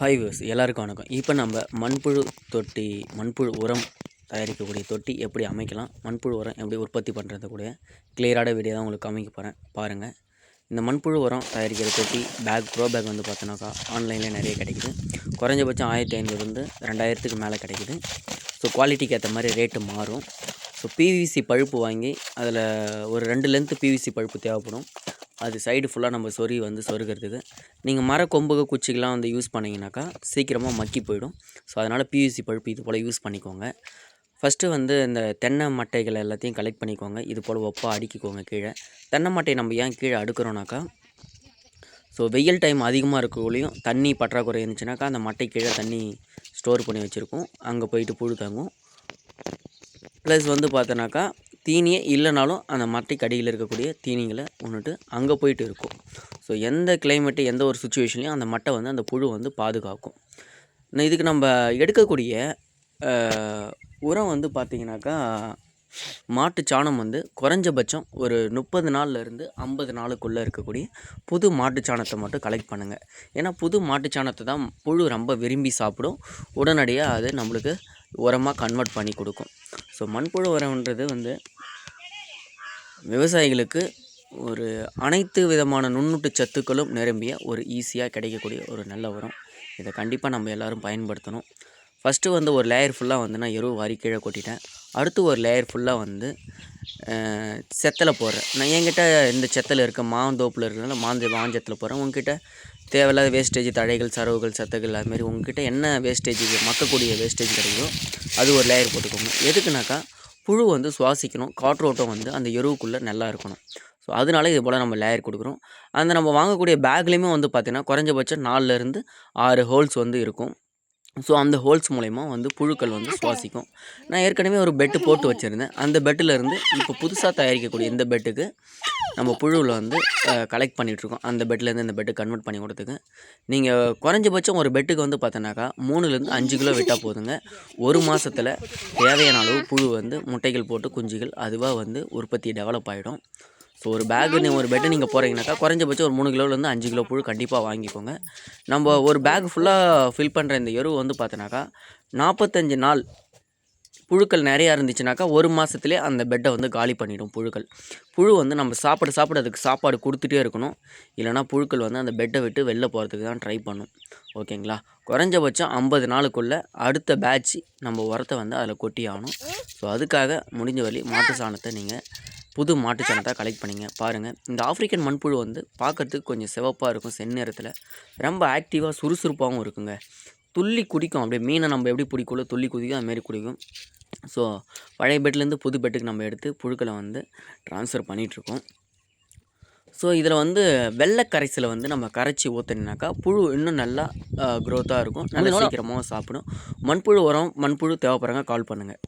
Hi views எல்லாருக்கும் வணக்கம். இப்போ நம்ம மண்புழு தொட்டி மண்புழு உரம் தயாரிக்கக்கூடிய தொட்டி எப்படி அமைக்கலாம் மண்புழு உரம் எப்படி உற்பத்தி பண்ணுறது கூட கிளியரான வீடியோ தான் உங்களுக்கு அமைக்க போகிறேன் பாருங்கள் இந்த மண்புழு உரம் தயாரிக்கிற தொட்டி பேக் ப்ரோ பேக் வந்து பார்த்தோன்னாக்கா ஆன்லைனில் நிறைய கிடைக்குது. குறைஞ்சபட்சம் ஆயிரத்தி ஐநூறுலேருந்து ரெண்டாயிரத்துக்கு மேலே கிடைக்குது. ஸோ குவாலிட்டிக்கு ஏற்ற மாதிரி ரேட்டு மாறும். ஸோ பிவிசி பழுப்பு வாங்கி அதில் ஒரு ரெண்டு லென்த்து பிவிசி பழுப்பு தேவைப்படும். அது சைடு ஃபுல்லாக நம்ம சொறி வந்து சொருகிறதுக்கு. நீங்கள் மர கொம்புக குச்சிக்கெலாம் வந்து யூஸ் பண்ணிங்கனாக்கா சீக்கிரமாக மக்கி போயிடும். ஸோ அதனால் பியூசி பழுப்பு இது போல் யூஸ் பண்ணிக்கோங்க. ஃபஸ்ட்டு வந்து இந்த தென்னை மட்டைகள் எல்லாத்தையும் கலெக்ட் பண்ணிக்கோங்க. இது போல் ஒப்பாக அடுக்கிக்கோங்க கீழே. தென்னை மட்டையை நம்ம ஏன் கீழே அடுக்கிறோனாக்கா ஸோ வெயில் டைம் அதிகமாக இருக்கக்குள்ளேயும் தண்ணி பற்றாக்குறை இருந்துச்சுனாக்கா அந்த மட்டை கீழே தண்ணி ஸ்டோர் பண்ணி வச்சுருக்கோம். அங்கே போயிட்டு புழு தங்கும். ப்ளஸ் வந்து பார்த்தோன்னாக்கா தீனியே இல்லைனாலும் அந்த மட்டைக்கு அடியில் இருக்கக்கூடிய தீனிகளை ஒன்றுட்டு அங்கே போயிட்டு இருக்கும். ஸோ எந்த கிளைமேட்டு எந்த ஒரு சுச்சுவேஷன்லையும் அந்த மட்டை வந்து அந்த புழு வந்து பாதுகாக்கும். இதுக்கு நம்ம எடுக்கக்கூடிய உரம் வந்து பார்த்திங்கனாக்கா மாட்டு சாணம் வந்து குறைஞ்சபட்சம் ஒரு முப்பது நாள்லேருந்து ஐம்பது நாளுக்குள்ளே இருக்கக்கூடிய புது மாட்டு சாணத்தை மட்டும் கலெக்ட் பண்ணுங்கள் ஏன்னா புது மாட்டு சாணத்தை தான் புழு ரொம்ப விரும்பி சாப்பிடும். உடனடியாக அது நம்மளுக்கு உரமாக கன்வெர்ட் பண்ணி கொடுக்கும். ஸோ மண்புழு உரம்ன்றது வந்து விவசாயிகளுக்கு ஒரு அனைத்து விதமான நுண்ணூட்டு சத்துக்களும் நிரம்பிய ஒரு ஈஸியாக கிடைக்கக்கூடிய ஒரு நல்ல உரம். இதை கண்டிப்பாக நம்ம எல்லோரும் பயன்படுத்தணும். ஃபஸ்ட்டு வந்து ஒரு லேயர் ஃபுல்லாக வந்து நான் எருவு வாரி கீழே கொட்டிட்டேன். அடுத்து ஒரு லேயர் ஃபுல்லாக வந்து செத்தலை போடுறேன். நான் என்கிட்ட இந்த செத்தல் இருக்க மாந்தோப்பில் இருக்கிறனால மாந்த மாஞ்சத்தில் போடுறேன். உங்ககிட்ட தேவையில்லாத வேஸ்டேஜ் தழைகள் சரவுகள் சத்துக்கள் அதுமாரி உங்ககிட்ட என்ன வேஸ்டேஜ் மக்கக்கூடிய வேஸ்டேஜ் கிடைக்குதோ அது ஒரு லேயர் போட்டுக்கோங்க. எதுக்குனாக்கா புழு வந்து சுவாசிக்கணும். காற்றோட்டம் வந்து அந்த எருவுக்குள்ளே நல்லா இருக்கணும். ஸோ அதனால இது போல் நம்ம லேயர் கொடுக்குறோம். அந்த நம்ம வாங்கக்கூடிய பேக்லேயுமே வந்து பார்த்திங்கன்னா குறைஞ்சபட்சம் நாலுலேருந்து ஆறு ஹோல்ஸ் வந்து இருக்கும். ஸோ அந்த ஹோல்ஸ் மூலயமா வந்து புழுக்கள் வந்து சுவாசிக்கும். நான் ஏற்கனவே ஒரு பெட்டு போட்டு வச்சுருந்தேன். அந்த பெட்டில் இருந்து இப்போ புதுசாக தயாரிக்கக்கூடிய இந்த பெட்டுக்கு நம்ம புழுவில் வந்து கலெக்ட் பண்ணிகிட்ருக்கோம் அந்த பெட்லேருந்து இந்த பெட்டு கன்வெர்ட் பண்ணி கொடுத்துக்கு. நீங்கள் குறைஞ்சபட்சம் ஒரு பெட்டுக்கு வந்து பார்த்தோன்னாக்கா மூணுலேருந்து அஞ்சு கிலோ விட்டால் போதுங்க. ஒரு மாதத்தில் தேவையான அளவு புழு வந்து முட்டைகள் போட்டு குஞ்சுகள் அதுவாக வந்து உற்பத்தி டெவலப் ஆகிடும் ஸோ ஒரு பேக்கு ஒரு பெட்டை நீங்கள் போகிறீங்கனாக்கா குறைஞ்சபட்சம் ஒரு மூணு கிலோலேருந்து அஞ்சு கிலோ புழு கண்டிப்பாக வாங்கிக்கோங்க. நம்ம ஒரு பேக் ஃபுல்லாக ஃபில் பண்ணுற இந்த எருவு வந்து பார்த்தோன்னாக்கா நாற்பத்தஞ்சு நாள் புழுக்கள் நிறையா இருந்துச்சுனாக்கா ஒரு மாதத்துலேயே அந்த பெட்டை வந்து காலி பண்ணிவிடும் புழுக்கள். புழு வந்து நம்ம சாப்பிட சாப்பிட அதுக்கு சாப்பாடு கொடுத்துட்டே இருக்கணும். இல்லைனா புழுக்கள் வந்து அந்த பெட்டை விட்டு வெளில போகிறதுக்கு தான் ட்ரை பண்ணும். ஓகேங்களா? குறைஞ்சபட்சம் ஐம்பது நாளுக்குள்ளே அடுத்த பேட்ச் நம்ம உரத்தை வந்து அதில் கொட்டி ஆகணும். ஸோ அதுக்காக முடிஞ்ச வழி மாட்டு சாணத்தை நீங்கள் புது மாட்டு சாணத்தை கலெக்ட் பண்ணிங்க. பாருங்கள் இந்த ஆப்பிரிக்கன் மண்புழு வந்து பார்க்கறதுக்கு கொஞ்சம் சிவப்பாக இருக்கும் செந்நிறத்தில் ரொம்ப ஆக்டிவாக சுறுசுறுப்பாகவும் இருக்குங்க. துள்ளி குடிக்கும் அப்படியே மீனை நம்ம எப்படி பிடிக்குள்ள துள்ளி குதிக்கும் அதுமாரி குடிக்கும். ஸோ பழைய பெட்லேருந்து புது பெட்டுக்கு நம்ம எடுத்து புழுக்களை வந்து ட்ரான்ஸ்ஃபர் பண்ணிகிட்ருக்கோம் ஸோ இதில் வந்து வெள்ளை கரைசலை வந்து நம்ம கரைச்சி ஊற்றினாக்கா புழு இன்னும் நல்லா க்ரோத்தாக இருக்கும். நல்லா சீக்கிரமாக சாப்பிடும். மண்புழு உரம் மண்புழு தேவைப்படுறாங்க கால் பண்ணுங்கள்